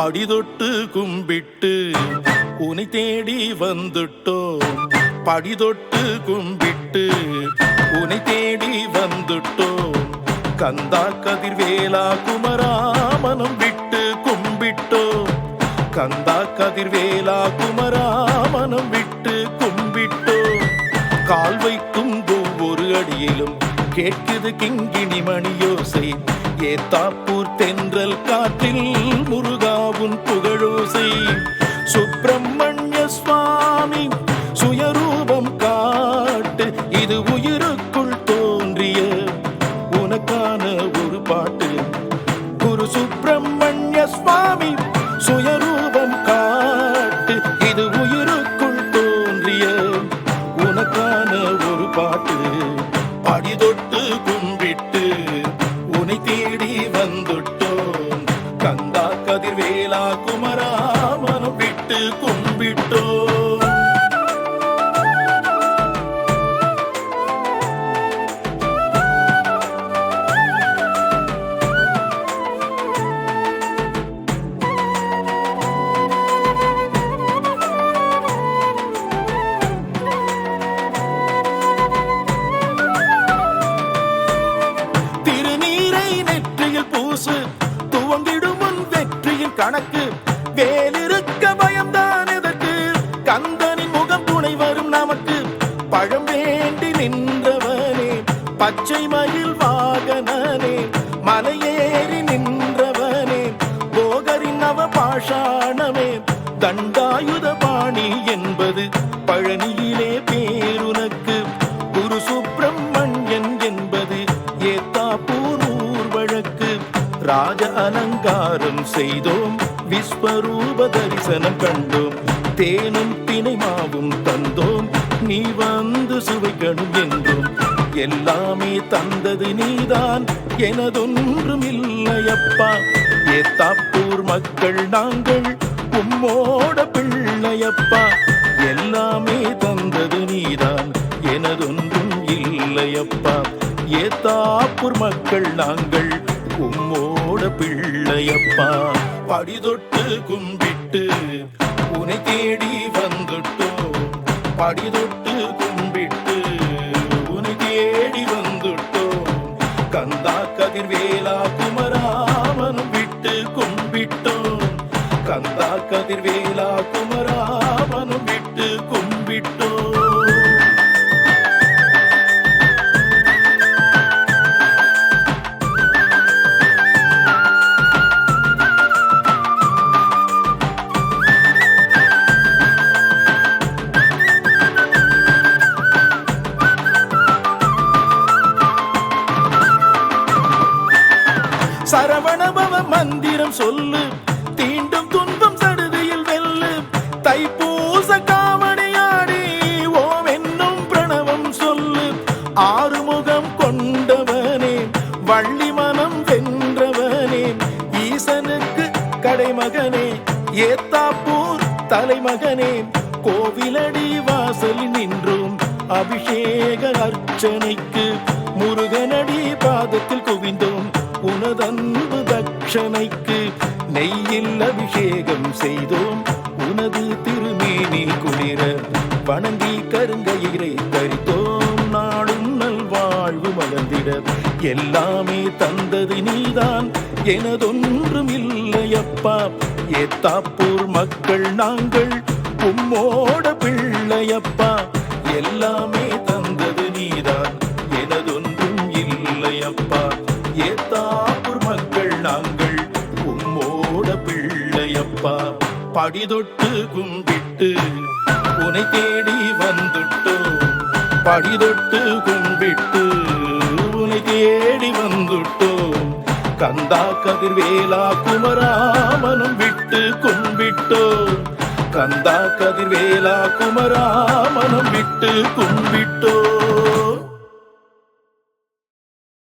படிதொட்டு கும்பிட்டு உனை தேடி வந்துட்டோம். படிதொட்டு கும்பிட்டு உனை தேடி வந்துட்டோம். கந்தா கதிர்வேலா குமரா மனம் விட்டு கும்பிட்டோம். கந்தா கதிர்வேலா குமரா மனம் விட்டு கும்பிட்டோம். கால் வைக்கும் ஒவ்வொரு அடியிலும் கேட்குது கிங்கிணி மணியோசை. ஏத்தாப்பூர் தென்றல் காற்றில் முருகாவும் புகழோசை. சுப்பிரமணிய சுவாமி சுயரூபம் காட்டு இது உயிருக்குள் தோன்றிய உனக்கான ஒரு பாட்டு. குரு சுப்பிரமணிய சுவாமி சுயரூபம் காட்டு இது உயிருக்குள் தோன்றிய உனக்கான ஒரு பாட்டு. படிதொட்டு கும்பிட்டு கும்பிட்டோம் தண்டாயுத பாணி என்பது பழனியிலே பேருனக்கு. குரு சுப்பிரமணியன் என்பது ஏத்தாப்பூர் ஊர் வழக்கு. ராஜ அலங்காரம் செய்தோம் விஸ்வரூப தரிசனம் கண்டோம். தேனும் தினைமாவும் தந்தோம் நீ வந்து சுவைக்கணும் என்றும். எல்லாமே தந்தது நீதான் எனதொன்றும் இல்லையப்பா ஏத்தாப்பூர் மக்கள் நாங்கள் உம்மோட பிள்ளையப்பா எல்லாமே தந்தது நீதான் எனதொன்றும் இல்லையப்பா. ஏத்தாப்பூர் மக்கள் நாங்கள் உம்மோட பிள்ளையப்பா. படிதொட்டு கும்பிட்டு உனை தேடி வந்துட்டோம். படிதொட்டு கும்பிட்டு உனை தேடி வந்துட்டோம். கந்தா கதிர்வேலா கதிர்வேலா குமராமனும் விட்டு கும்பிட்டோ. சரவணபவ மந்திரம் சொல்லு. வள்ளி மனம் வென்றவனே ஈசனுக்கு கடைமகனே ஏத்தாப்பூர் தலைமகனே கோவிலடி வாசல் நின்றும் அபிஷேக அர்ச்சனைக்கு முருகனடி பாதத்தில் குவிந்தோம் உனதன்பு தட்சணைக்கு நெய்யில் அபிஷேகம் செய்தோம் உனது திருமேனி குளிர வணங்கி கருங்கையிரை தரித்தோம். வாழ்வு மலர்ந்திட. எல்லாமே தந்தது நீதான். எனதொன்றும் இல்லையப்பா ஏத்தாப்பூர் மக்கள் நாங்கள். உம்மோட பிள்ளையப்பா எல்லாமே தந்தது நீதான். எனதொன்றும் இல்லையப்பா ஏத்தாப்பூர் மக்கள் நாங்கள். உம்மோட பிள்ளையப்பா படிதொட்டு கும்பிட்டு உனை தேடி வந்துட்டோம். படிதொட்டு கும்பிட்டு கந்தா கதிர்வேலா குமராமனும் விட்டு கும்பிட்டோ. கந்தா கதிர்வேலா குமராமனும் விட்டு கும்பிட்டோ.